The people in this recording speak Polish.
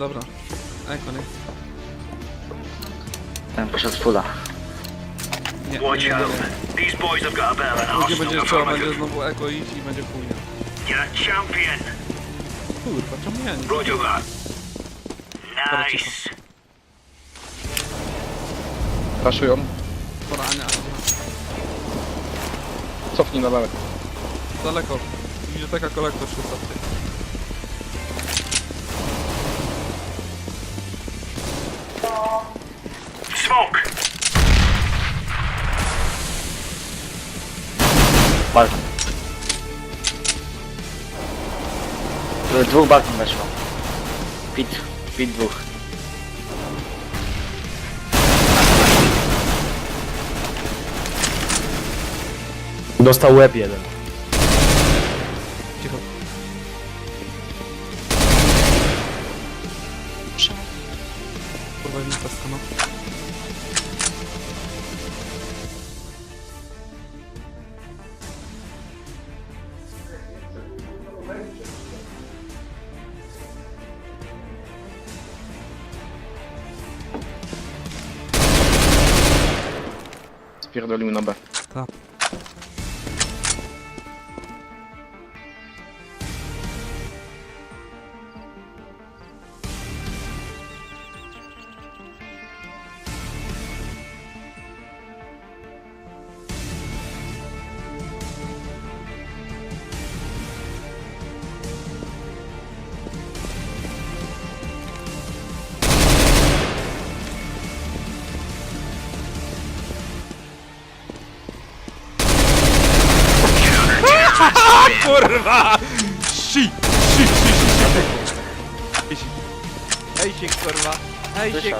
Dobra. Eko, nie? Ten poszedł fulla. Nie, nie, Watch nie, out. nie. These boys have got a bit of an Później arsenal będzie trzeba będzie znowu eko iść i będzie chujnia. You're a champion. Kurwa, czemu ja nie? Roger that. Nice. Raszują. Pora Ania, Ania. Cofnij na daleko. Daleko. Biblioteka kolektor 300 ty. Smoke. Balkon. Dwóch balkon weszło. Pit, pit dwóch. Dostał łeb jeden. Cicho. Kurwa, jest pestka, no. Spierdolił na B. Tak. Kurwa! Si! Si, si, si, si. Ej, si. Ej, si, kurwa. Ej, że się...